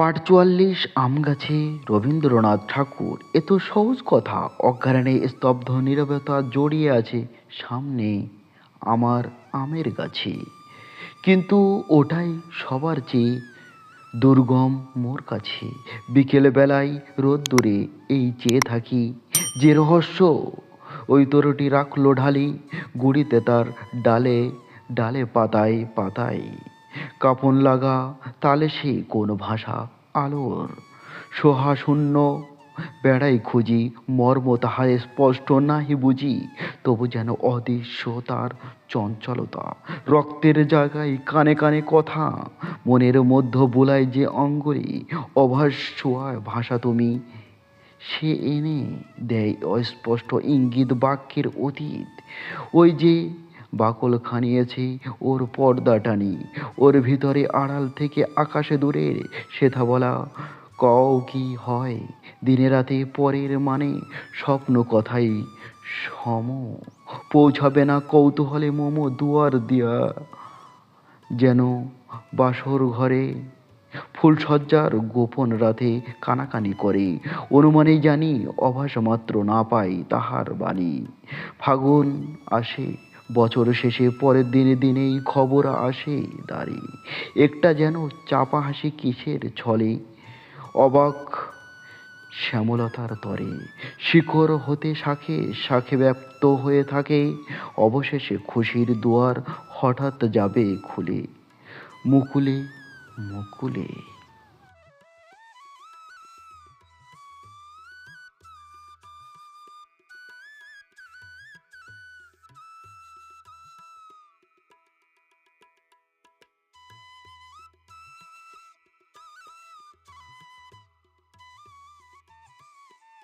পাট চুয়াল্লিশ, আম গাছে রবীন্দ্রনাথ ঠাকুর। এ তো সহজ কথা অজ্ঞানে স্তব্ধ নীরবতা জড়িয়ে আছে সামনে আমার আমের গাছে। কিন্তু ওটাই সবার চেয়ে দুর্গম মোর কাছে। বিকেল বেলায় রোদ্দুরে এই চেয়ে থাকি যে রহস্য, ওই তরুটি রাখল ঢালি, গুড়িতে তার ডালে ডালে পাতায় পাতায়। কাপন লাগা, তালে সে কোন ভাষা? আলোর শূন্য বেড়াই খুঁজি, মর্ম তাহার স্পষ্ট নাহি বুঝি, তবু যেন অদৃশ্য তার চঞ্চলতা। রক্তের জায়গায় কানে কানে কথা, মনের মধ্য বোলায় যে অঙ্গরে অভাস ভাষা তুমি। সে এনে দেয় অস্পষ্ট ইঙ্গিত বাক্যের অতীত। ওই যে বাকল খানিয়েছে, ওর পর্দা টানি। ওর ভিতরে আড়াল থেকে আকাশে দূরের সেথা বলা, কও কি হয়? দিনে রাতে পরের মানে স্বপ্ন কথাই সম। পৌঁছাবে না কৌতূহলে মম দুয়ার দিয়া। যেন বাসর ঘরে ফুলসজ্জার গোপন রাতে কানাকানি করে। অনুমানে জানি অভাস মাত্র না পাই তাহার বাণী। ফাগুন আসে বছর শেষে পরের দিনে দিনেই খবর আসে দাঁড়ি। একটা যেন চাপা হাসি কিসের ছলে? অবাক শ্যামলতার তরে। শিকড় হতে শাখে শাখে ব্যপ্ত হয়ে থাকে। অবশেষে খুশির দুয়ার হঠাৎ যাবে খুলে। মুকুলে মুকুলে।